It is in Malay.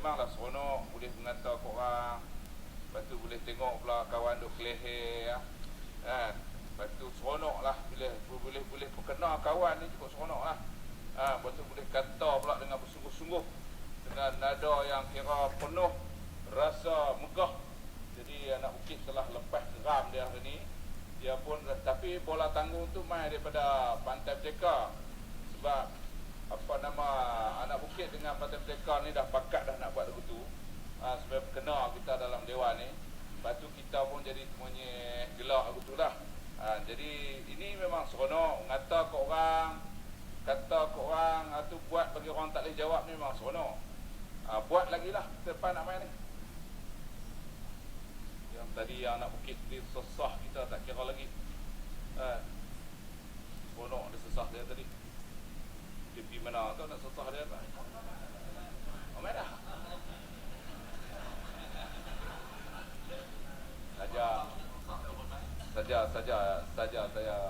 memanglah seronok boleh mengantar korang. Lepas tu boleh tengok pula kawan duk keleher ya. kan? Lepas tu seronok lah bila boleh boleh perkenal kawan ni cukup seronok lah. Ha, lepas tu boleh kata pula dengan bersungguh-sungguh. Dengan nada yang kira penuh rasa megah. Jadi anak bukit telah lepas geram dia hari ni. Dia pun tapi bola tanggung tu main daripada Pantai Merdeka. Sebab apa nama anak bukit dengan Pantai Merdeka ni dah pakat dah nak buat lagu tu. Ha, supaya kena kita dalam dewan ni. Lepas tu kita pun jadi semuanya gelak lagu tu lah. Ha, jadi ini memang seronok. Ngata ke orang kata ke orang ha, tu buat bagi orang tak boleh jawab ni memang seronok. Ha, buat lagi lah depan nak main ni. Yang tadi yang anak bukit dia sesah kita tak kira lagi. Ha. seronok dia sesah dia tadi. Dia pergi mana tu nak sesah dia apa 架、三架、三架、三架。